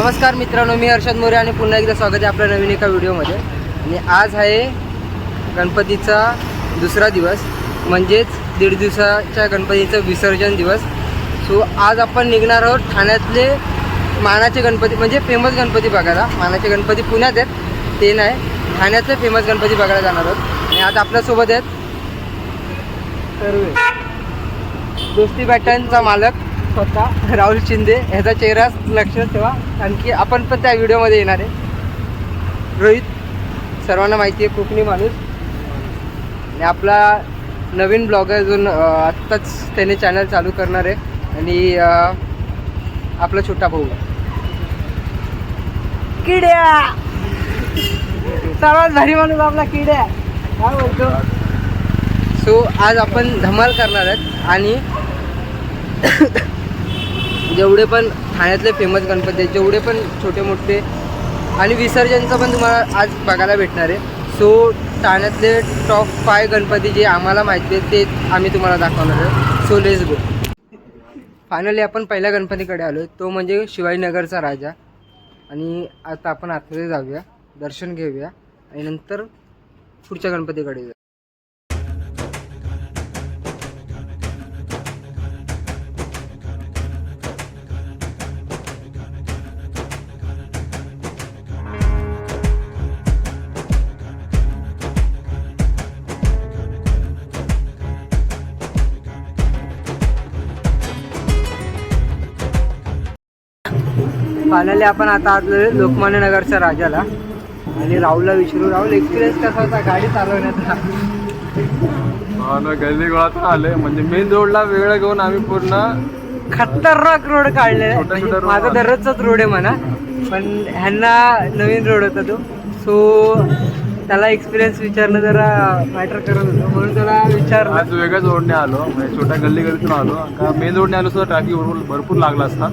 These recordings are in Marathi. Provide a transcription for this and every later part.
नमस्कार मित्रांनो मी हर्षद मोरे आणि पुन्हा एकदा स्वागत आहे आपल्या नवीन एका व्हिडिओमध्ये. आणि आज आहे गणपतीचा दुसरा दिवस म्हणजेच दीड दिवसाच्या गणपतीचं विसर्जन दिवस. सो आज आपण निघणार आहोत ठाण्यातले मानाचे गणपती म्हणजे फेमस गणपती बघायला. मानाचे गणपती पुण्यात आहेत ते नाही. ठाण्यातले फेमस गणपती बघायला जाणार आहोत. आणि आज आपल्यासोबत आहेत सर्व. दोस्ती बॅटनचा मालक स्वतः राहुल शिंदे ह्याचा चेहरा लक्षात ठेवा. आणखी आपण पण त्या व्हिडिओमध्ये येणार आहे. रोहित सर्वांना माहिती आहे कोकणी माणूस. आणि आपला नवीन ब्लॉगर अजून आत्ताच त्याने चॅनल चालू करणार आहे. आणि आपला छोटा भाऊ. किड्या! सर्वात भारी माणूस आपला किड्या. काय बोलतो? सो आज आपण धमाल करणार आहेत. आणि जेवढे पण ठाण्यातले फेमस गणपती आहेत जेवढे पण छोटे मोठे आणि विसर्जनचं पण तुम्हाला आज बघायला भेटणार आहे. सो ठाण्यातले टॉप फाय गणपती जे आम्हाला माहिती आहेत ते आम्ही तुम्हाला दाखवणार आहे. सो लेस गो फायनली आपण पहिल्या गणपतीकडे आलो तो म्हणजे शिवाजीनगरचा राजा. आणि आता आपण आतमध्ये जाऊया दर्शन घेऊया. आणि नंतर पुढच्या गणपतीकडे जाऊ फायनली आपण आता आलो लोकमान्य नगरच्या राजाला. आणि राहुलला विचारू. राहुल एक्सपिरियन्स कसा होता? गाडी चालवण्याचा? हो ना गल्ली गोळातून आले. म्हणजे मेन रोडला वेगळं घेऊन आम्ही पूर्ण खतरनाक रोड. छोटा- छोटा road माझा आहे. दररोजचाच रोड आहे म्हणा. पण ह्यांना नवीन रोड होता तो. सो त्याला एक्सपिरियन्स विचारणं जरा मॅटर करत होतं. म्हणून त्याला विचारलं. आज वेगळ्याच रोडने आलो. म्हणजे छोट्या गल्ली गल्लीतून आलो. का मेन रोडने आलो सुद्धा ट्रॅफिक भरपूर भरपूर लागला असता.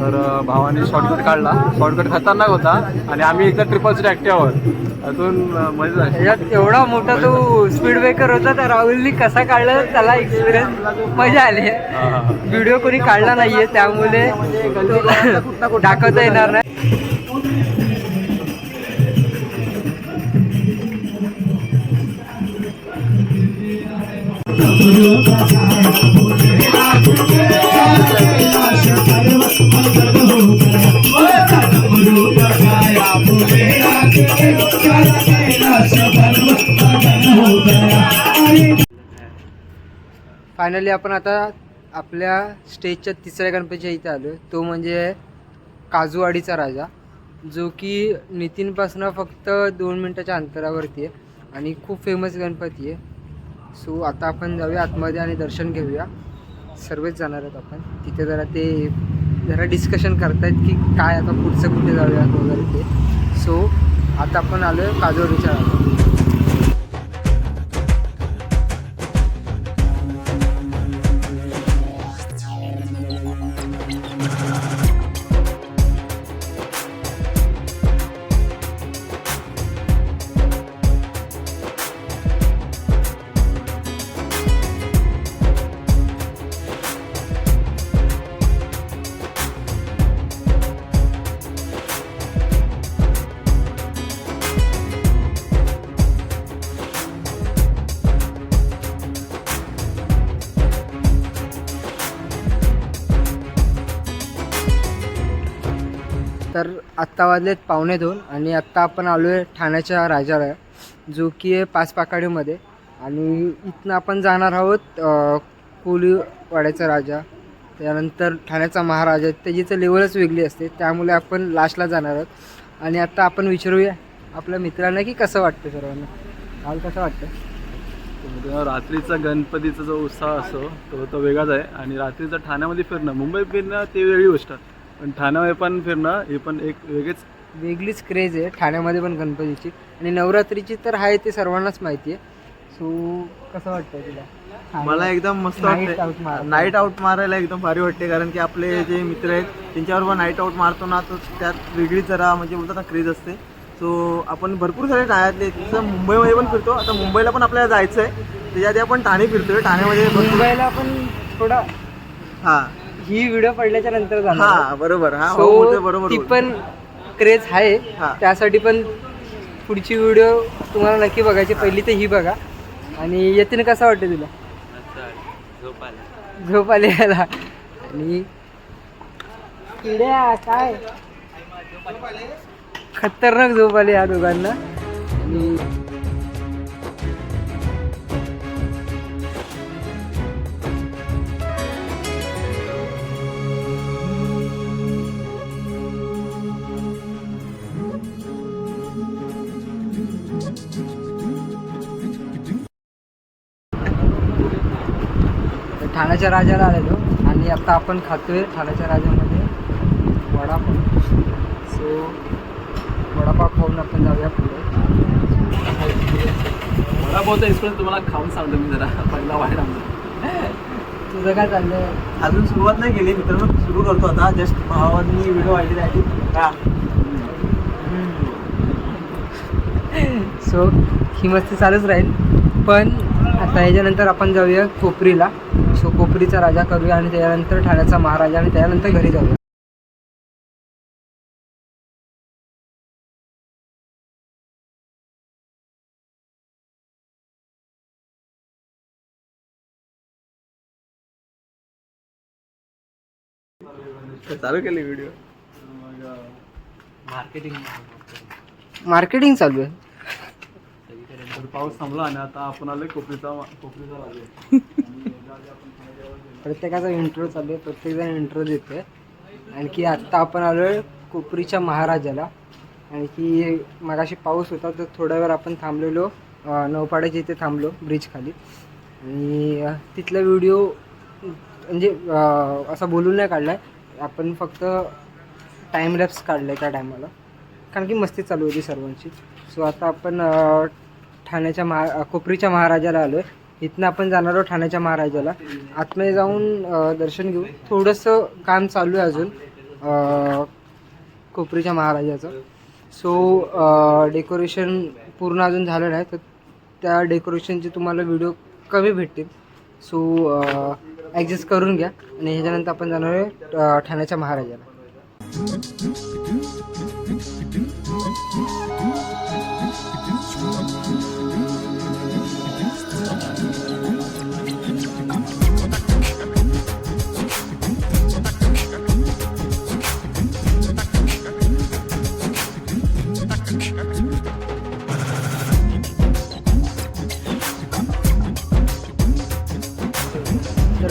तर भावाने शॉर्टकट काढला. शॉर्टकट खतरनाक होता. आणि आम्ही एकदा ट्रिपल सीट ॲक्टिव्हवर अजून मजा एवढा मोठा तो स्पीड ब्रेकर होता त्या राहुलनी कसा काढला त्याला एक्सपिरियन्स मजा आली. व्हिडिओ कोणी काढला नाहीये त्यामुळे दाखवता येणार नाही. फायनली आपण आता आपल्या स्टेजच्या तिसऱ्या गणपतीच्या इथे आलो तो म्हणजे काजूवाडीचा राजा जो की नितीनपासनं फक्त दोन मिनटाच्या अंतरावरती आहे आणि खूप फेमस गणपती आहे. सो आता आपण जाऊया आतमध्ये आणि दर्शन घेऊया. सर्वच जाणार आहेत आपण. तिथे जरा ते जरा डिस्कशन करतायत की काय आता पुढचं कुठे जाऊयात वगैरे ते. सो आता आपण आलो आहे काजूवाडीच्या तर आत्ता वाजलेत पावणे दोन आणि आत्ता आपण आलो आहे ठाण्याच्या राजाला जो की आहे पाचपाकाडीमध्ये. आणि इथनं आपण जाणार आहोत कोलीवाड्याचा राजा. त्यानंतर ठाण्याचा महाराजा त्याची तर लेवलच वेगळी असते. त्यामुळे आपण लास्टला जाणार आहोत. आणि आत्ता आपण विचारूया आपल्या मित्रांना की कसं वाटतं सर्वांना? हाल कसं वाटतं? रात्रीचा गणपतीचा जो उत्साह असतो तो तो वेगळाच आहे. आणि रात्रीचं ठाण्यामध्ये फिरणं मुंबई फिरणं ते वेगळी गोष्ट पण ठाण्यामध्ये पण फिरणं हे पण एक वेगळीच वेगळीच क्रेज आहे. ठाण्यामध्ये पण गणपतीची. आणि नवरात्रीची तर आहे ते सर्वांनाच माहिती आहे सो कसं वाटतं तुला? मला एकदम मस्त Night out वाटते मारायला. नाईट आउट मारायला एकदम भारी वाटते कारण की आपले जे मित्र आहेत त्यांच्याबरोबर नाईट आउट मारतो ना तर त्यात वेगळी जरा म्हणजे बोलतात ना क्रेज असते. सो आपण भरपूर सारे ठाण्यातले. जसं मुंबईमध्ये पण फिरतो. आता मुंबईला पण आपल्याला जायचं आहे त्याच्या आधी आपण ठाणे फिरतोय. ठाण्यामध्ये भरपूर मुंबईला पण थोडा हां. ही व्हिडिओ पडल्याच्या नंतर हा बरोबर. हा बोलतोय बरोबर ती बोलतोय. पण क्रेज आहे. हा. त्यासाठी पण पुढची व्हिडिओ तुम्हाला नक्की बघायची. पहिली तर ही बघा. आणि येतीन कसं वाटतं तुला? झोप आली याला आणि किड्या काय? खतरनाक झोप आली या दोघांना. आणि ठाण्याच्या राजाला आलेलो. आणि आता आपण खातोय ठाण्याच्या राजामध्ये वडापाव. सो वडापाव खाऊन आपण जाऊया पुढे. बहुत एक्सपिरियन्स तुम्हाला खाऊन सांगतो मी जरा. पहिला वाईट आमचा तुझं काय चाललंय? अजून सुरुवात नाही केली. मित्रांनो सुरू करतो आता. जस्ट भावांनी व्हिडिओ आली त्याची हा. सो ही मस्ती चालूच राहील. पण आता ह्याच्यानंतर आपण जाऊया कोपरीला. सो कोपरीचा राजा करूया आणि त्याच्यानंतर ठाण्याचा महाराजा आणि त्याच्यानंतर घरी जाऊया. चालू केली व्हिडिओ मार्केटिंग मार्केटिंग चालू आहे. तर पाऊस थांबला आणि आता आपण आलोय कोपरीचा कोपरीचा राजा. प्रत्येकाचा इंट्रो चालू आहे प्रत्येकजण इंट्रो देतोय. आणखी आत्ता आपण आलो आहे कोपरीच्या महाराजाला. आणखी मगाशी पाऊस होता तर थोड्या वेळ आपण थांबलेलो नवपाड्याच्या इथे थांबलो ब्रिज खाली. आणि तिथला व्हिडिओ म्हणजे असा बोलून नाही काढला आहे आपण फक्त टाईम लॅप्स काढला आहे त्या टायमाला कारण की मस्ती चालू होती सर्वांची. सो आता आपण ठाण्याच्या महा कोपरीच्या महाराजाला आलो आहे इथनं आपण जाणार आहोत ठाण्याच्या महाराजाला. आतमध्ये जाऊन दर्शन घेऊ. थोडंसं काम चालू आहे अजून कोपरीच्या महाराजाचं. सो डेकोरेशन पूर्ण अजून झालं नाही तर त्या डेकोरेशनचे तुम्हाला व्हिडिओ कमी भेटतील. सो ॲडजस्ट करून घ्या. आणि ह्याच्यानंतर आपण जाणार आहे ठाण्याच्या महाराजाला.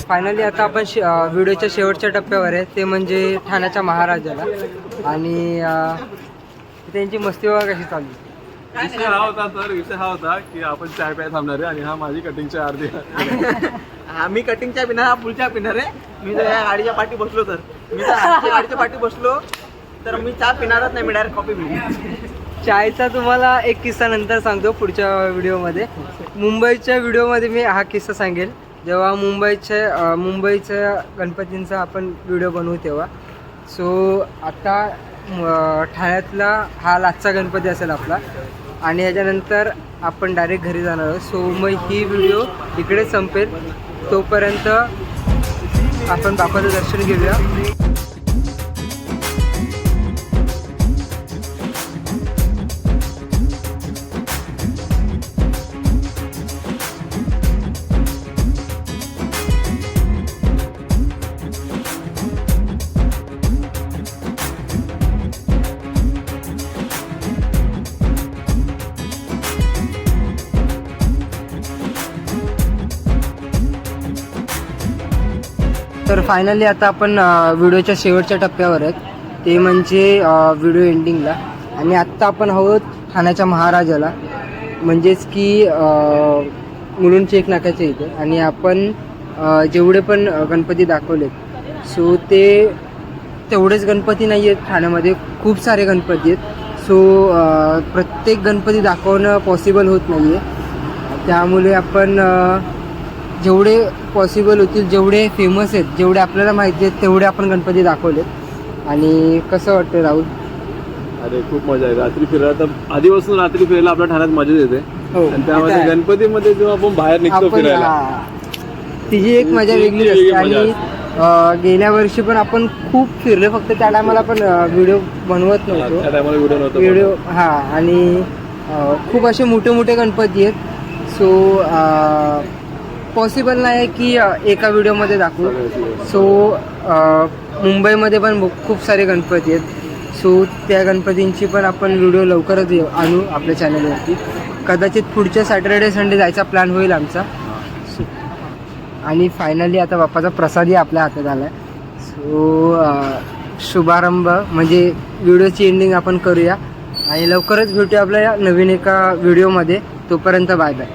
फायनली आता आपण शे व्हिडिओच्या शेवटच्या टप्प्यावर आहे. ते म्हणजे ठाण्याच्या महाराजाला. आणि त्यांची मस्ती बघा कशी चालू आहे. विषय हा होता तर विषय हा होता की आपण चाय प्यायला थांबणार आहे आणि हा माझी कटिंगची अर्धी हा मी कटिंगच्या पिणार हा पुढच्या पिणार आहे. मी जर या गाडीच्या पाठी बसलो तर मी जर गाडीच्या पाठी बसलो तर मी चहा पिणारच नाही मी डायरेक्ट कॉफी पिणार चायचा तुम्हाला एक किस्सा नंतर सांगतो पुढच्या व्हिडिओमध्ये मुंबईच्या व्हिडिओमध्ये मी हा किस्सा सांगेल. जेव्हा मुंबईचे मुंबईच्या गणपतींचा आपण व्हिडिओ बनवू तेव्हा. सो आता ठाण्यातला हा लाचचा गणपती असेल आपला. आणि याच्यानंतर आपण डायरेक्ट घरी जाणार आहोत. सो मग ही व्हिडिओ इकडे संपेल. तोपर्यंत आपण बापाचं दर्शन घेऊया. तर फायनली आता आपण व्हिडिओच्या शेवटच्या टप्प्यावर आहेत. ते म्हणजे व्हिडिओ एंडिंगला आणि आत्ता आपण आहोत ठाण्याच्या महाराजाला. म्हणजेच की अ, एक नाकाच्या इथे. आणि आपण जेवढे पण गणपती दाखवलेत सो ते तेवढेच गणपती नाही आहेत ठाण्यामध्ये. खूप सारे गणपती आहेत. सो प्रत्येक गणपती दाखवणं पॉसिबल होत नाही आहे त्यामुळे आपण जेवढे पॉसिबल होतील जेवढे फेमस आहेत जेवढे आपल्याला माहिती आहेत तेवढे आपण गणपती दाखवलेत. आणि कसं वाटतं राहुल? अरे खूप मजा आहे रात्री फिरायला तर आधीपासून रात्री फिरायला आपल्या ठाण्यात मजा येते. हो आणि त्यामध्ये गणपतीमध्ये जेव्हा आपण बाहेर निघतो आपण फिरायला हा, तिची एक मजा वेगळी असते. मजा आणि अं, गेल्या वर्षी पण आपण खूप फिरलो फक्त त्या टायमाला पण व्हिडिओ बनवत नव्हतो. त्या टायमाला व्हिडिओ नव्हता व्हिडिओ हां आणि अं, खूप असे मोठे मोठे गणपती आहेत. सो पॉसिबल नाही की एका व्हिडिओमध्ये दाखवू. सो मुंबईमध्ये पण भो- खूप सारे गणपती आहेत. सो त्या गणपतींची पण आपण व्हिडिओ लवकरच येऊ- आणू आपल्या चॅनलवरती. कदाचित पुढच्या सॅटर्डे संडे जायचा प्लॅन होईल आमचा. आणि फायनली आता बाप्पाचा प्रसादही आपल्या हातात आला आहे सो शुभारंभ म्हणजे व्हिडिओची एंडिंग आपण करूया. आणि लवकरच भेटूया आपल्या नवीन एका व्हिडिओमध्ये. तोपर्यंत बाय बाय